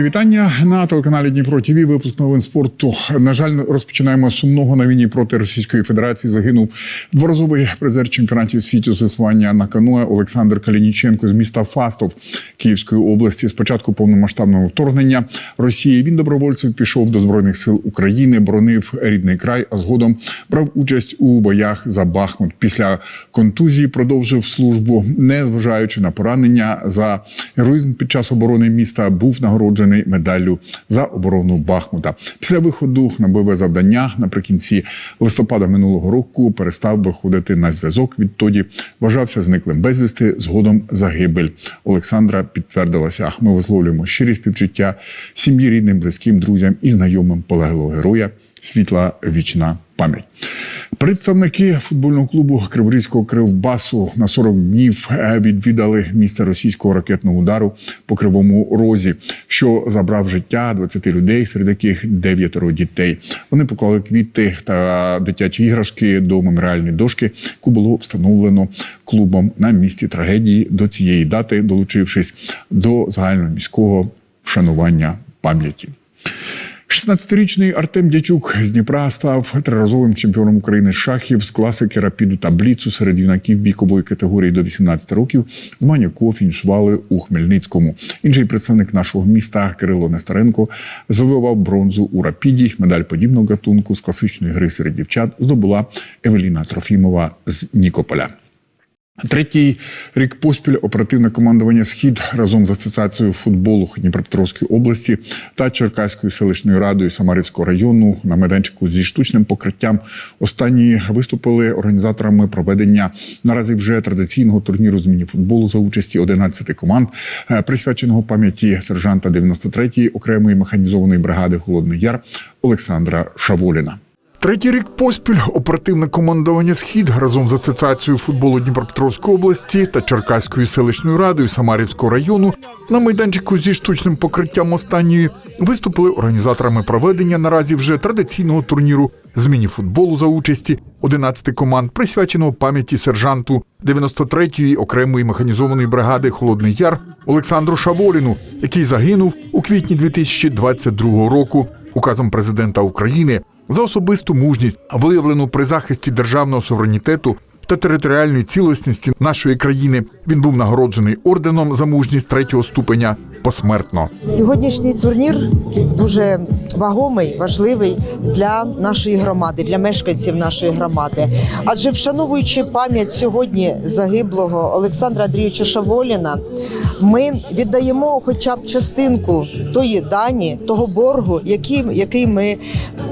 Мої вітання на телеканалі Дніпро ТВ. Випуск новин спорту. На жаль, розпочинаємо сумного на війні проти Російської Федерації. Загинув дворазовий призер чемпіонатів світу з на каное Олександр Калініченко з міста Фастов Київської області. З початку повномасштабного вторгнення Росії він добровольцем пішов до збройних сил України, боронив рідний край, а згодом брав участь у боях за Бахмут. Після контузії продовжив службу, не зважаючи на поранення за героїзм під час оборони міста. Був нагороджений медаллю за оборону Бахмута. Після виходу на бойове завдання наприкінці листопада минулого року перестав виходити на зв'язок. Відтоді вважався зниклим безвісти. Згодом загибель Олександра підтвердилася. Ми висловлюємо щирі співчуття сім'ї, рідним, близьким, друзям і знайомим полеглого героя. Світла вічна пам'ять. Представники футбольного клубу Криворізького Кривбасу на 40 днів е, відвідали місце російського ракетного удару по кривому розі, що забрав життя 20 людей, серед яких дев'ятеро дітей. Вони поклали квіти та дитячі іграшки до меморіальної дошки, яку було встановлено клубом на місці трагедії до цієї дати, долучившись до загальноміського вшанування пам'яті. 16-річний Артем Дячук з Дніпра став триразовим чемпіоном України з шахів з класики рапіду та бліцу серед юнаків вікової категорії до 18 років. Змагання якого фінішували у Хмельницькому. Інший представник нашого міста Кирило Нестеренко завоював бронзу у рапіді. Медаль подібного гатунку з класичної гри серед дівчат здобула Евеліна Трофімова з Нікополя. Третій рік поспіль оперативне командування Схід разом з асоціацією футболу Дніпропетровської області та Черкаською селищною радою Самарівського району на майданчику зі штучним покриттям. Останні виступили організаторами проведення наразі вже традиційного турніру з міні-футболу за участі 11 команд, е, присвяченого пам'яті сержанта 93-ї окремої механізованої бригади Холодний Яр Олександра Шаволіна. Третій рік поспіль оперативне командування Схід разом з асоціацією футболу Дніпропетровської області та Черкаською селищною радою Самарівського району на майданчику зі штучним покриттям останньої виступили організаторами проведення наразі вже традиційного турніру з міні-футболу за участі 11 команд, присвяченого пам'яті сержанту 93-ї окремої механізованої бригади Холодний Яр Олександру Шаволіну, який загинув у квітні 2022 року указом президента України за особисту мужність, виявлену при захисті державного суверенітету та територіальної цілісності нашої країни. Він був нагороджений орденом за мужність третього ступеня посмертно. Сьогоднішній турнір дуже вагомий, важливий для нашої громади, для мешканців нашої громади. Адже вшановуючи пам'ять сьогодні загиблого Олександра Андрійовича Шаволіна, ми віддаємо хоча б частинку тої дані, того боргу, який, який ми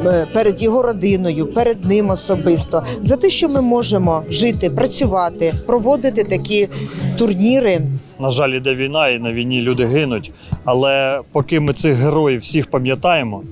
е, перед його родиною, перед ним особисто, за те, що ми можемо жити, працювати, проводити такі турніри. На жаль, іде війна, і на війні люди гинуть. Але поки ми цих героїв всіх пам'ятаємо,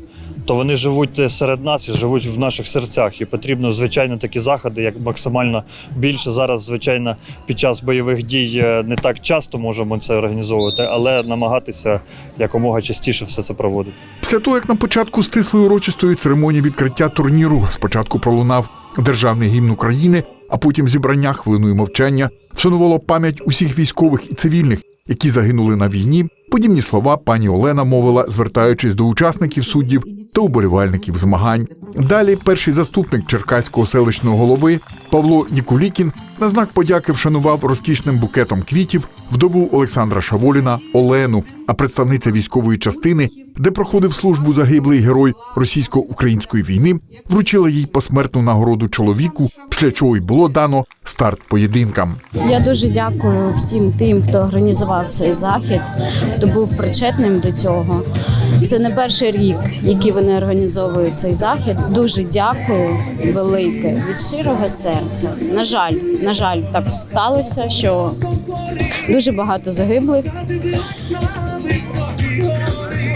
то вони живуть серед нас і живуть в наших серцях. І потрібно, звичайно, такі заходи, як максимально більше. Зараз, звичайно, під час бойових дій е, не так часто можемо це організовувати, але намагатися якомога частіше все це проводити. Після того, як на початку стислої урочистої церемонії відкриття турніру спочатку пролунав державний гімн України, а потім зібрання хвилиною мовчання вшанувало пам'ять усіх військових і цивільних, які загинули на війні. Подібні слова пані Олена мовила, звертаючись до учасників суддів та уболівальників змагань. Далі перший заступник Черкаського селищного голови Павло Нікулікін на знак подяки вшанував розкішним букетом квітів вдову Олександра Шаволіна Олену, а представниця військової частини, де проходив службу загиблий герой російсько-української війни, вручила їй посмертну нагороду чоловіку, після чого й було дано старт поєдинкам. Я дуже дякую всім тим, хто організував цей захід, хто був причетним до цього. Це не перший рік, який вони організовують цей захід. Дуже дякую велике від щирого серця. На жаль, на жаль, так сталося, що дуже багато загиблих.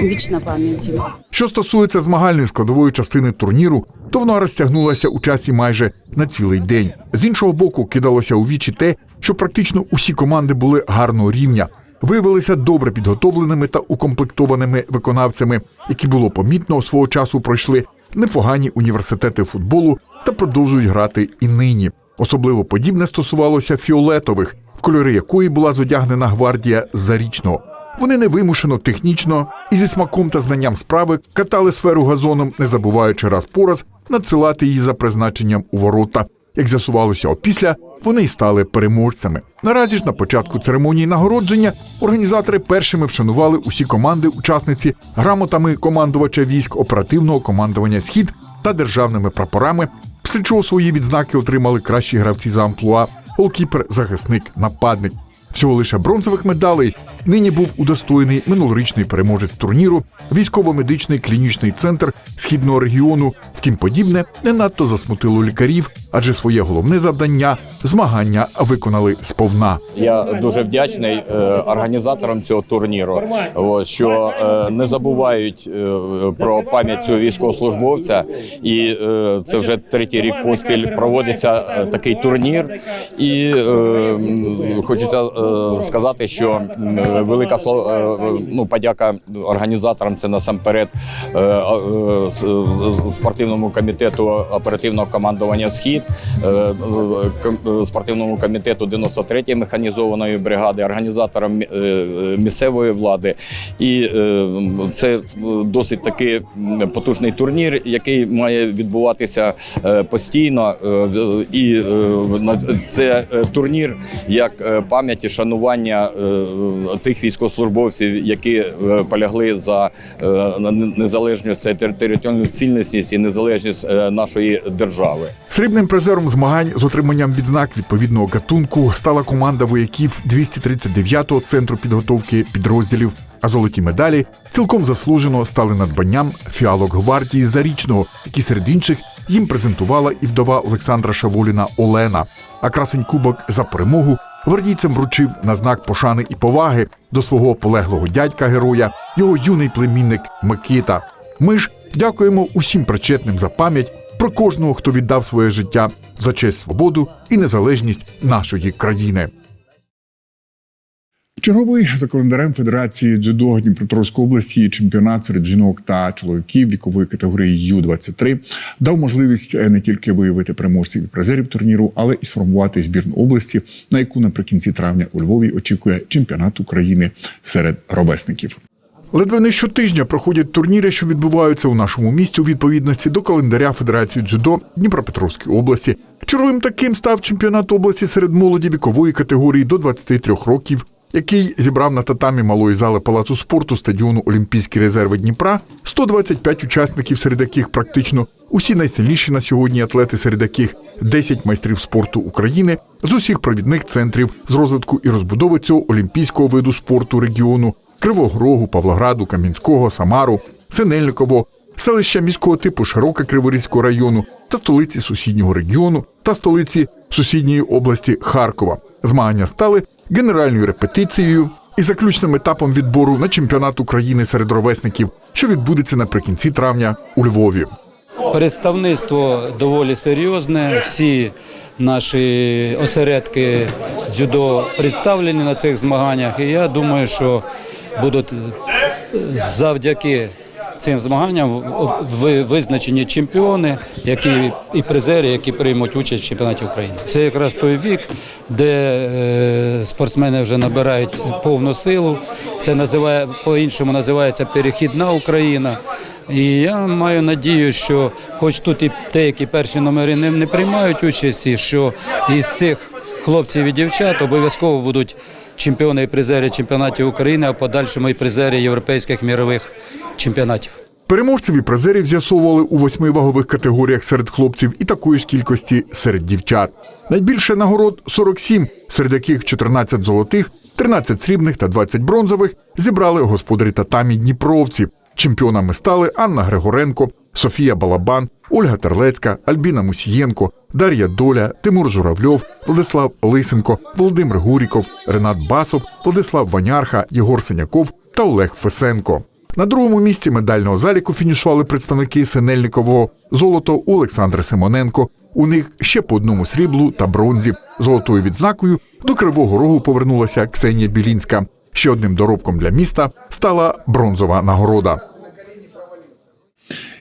Вічна пам'ять. їм. Що стосується змагальної складової частини турніру, то вона розтягнулася у часі майже на цілий день. З іншого боку, кидалося у вічі те, що практично усі команди були гарного рівня, виявилися добре підготовленими та укомплектованими виконавцями, які було помітно свого часу пройшли непогані університети футболу та продовжують грати і нині. Особливо подібне стосувалося фіолетових, в кольори якої була зодягнена гвардія зарічного. Вони невимушено, технічно і зі смаком та знанням справи катали сферу газоном, не забуваючи раз по раз надсилати її за призначенням у ворота. Як з'ясувалося опісля, вони й стали переможцями. Наразі ж на початку церемонії нагородження організатори першими вшанували усі команди, учасниці грамотами командувача військ оперативного командування Схід та державними прапорами. Після чого свої відзнаки отримали кращі гравці за амплуа, голкіпер, захисник, нападник. Всього лише бронзових медалей нині був удостоєний минулорічний переможець турніру, військово-медичний клінічний центр східного регіону. Втім, подібне не надто засмутило лікарів, адже своє головне завдання змагання виконали сповна. Я дуже вдячний е, організаторам цього турніру, що е, не забувають е, про пам'ять цього військовослужбовця. І це вже третій рік поспіль проводиться такий турнір. І хочеться сказати, що велика е, ну, подяка організаторам це насамперед с- з- спортивному комітету оперативного командування Схід, е, е, е, спортивному комітету 93-ї механізованої бригади, організаторам місцевої влади. І це досить такий потужний турнір, який має відбуватися постійно. І це турнір як пам'яті шанування тих військовослужбовців, які полягли за незалежність, це територіальну цілісність і незалежність е, нашої держави. Срібним призером змагань з отриманням відзнак відповідного гатунку стала команда вояків 239-го центру підготовки підрозділів. А золоті медалі цілком заслужено стали надбанням фіалок гвардії Зарічного, які серед інших їм презентувала і вдова Олександра Шавуліна Олена. А красень кубок за перемогу гвардійцям вручив на знак пошани і поваги до свого полеглого дядька героя, його юний племінник Микита. Ми ж дякуємо усім причетним за пам'ять про кожного, хто віддав своє життя за честь свободу і незалежність нашої країни. Черговий за календарем Федерації дзюдо Дніпропетровської області чемпіонат серед жінок та чоловіків вікової категорії Ю-23 дав можливість е, не тільки виявити переможців і призерів турніру, але і сформувати збірну області, на яку наприкінці травня у Львові очікує чемпіонат України серед ровесників. Ледве не щотижня проходять турніри, що відбуваються у нашому місті у відповідності до календаря Федерації дзюдо Дніпропетровської області. Черговим таким став чемпіонат області серед молоді вікової категорії до 23 років, який зібрав на татамі малої зали палацу спорту стадіону Олімпійські резерви Дніпра 125 учасників, серед яких практично усі найсильніші на сьогодні атлети, серед яких 10 майстрів спорту України з усіх провідних центрів з розвитку і розбудови цього олімпійського виду спорту регіону Кривого Рогу, Павлограду, Кам'янського, Самару, Синельниково, селища міського типу Широке Криворізького району та столиці сусіднього регіону та столиці сусідньої області Харкова. Змагання стали генеральною репетицією і заключним етапом відбору на чемпіонат України серед ровесників, що відбудеться наприкінці травня у Львові. Представництво доволі серйозне. Всі наші осередки дзюдо представлені на цих змаганнях. І я думаю, що будуть завдяки цим змаганням ви- визначені чемпіони, які і призери, які приймуть участь в чемпіонаті України. Це якраз той вік, де е, спортсмени вже набирають повну силу. Це називає по-іншому називається перехідна Україна. І я маю надію, що хоч тут і деякі перші номери не приймають участі, що із цих хлопців і дівчат обов'язково будуть чемпіони і призери чемпіонатів України, а в подальшому і призери європейських мірових чемпіонатів. Переможців і призерів з'ясовували у восьми вагових категоріях серед хлопців і такої ж кількості серед дівчат. Найбільше нагород 47, серед яких 14 золотих, 13 срібних та 20 бронзових зібрали господарі татамі Дніпровці. Чемпіонами стали Анна Григоренко, Софія Балабан, Ольга Терлецька, Альбіна Мусієнко, Дар'я Доля, Тимур Журавльов, Владислав Лисенко, Володимир Гуріков, Ренат Басов, Владислав Ванярха, Єгор Синяков та Олег Фесенко. На другому місці медального заліку фінішували представники Синельникового золото у Олександра Симоненко. У них ще по одному сріблу та бронзі. Золотою відзнакою до Кривого Рогу повернулася Ксенія Білінська. Ще одним доробком для міста стала бронзова нагорода.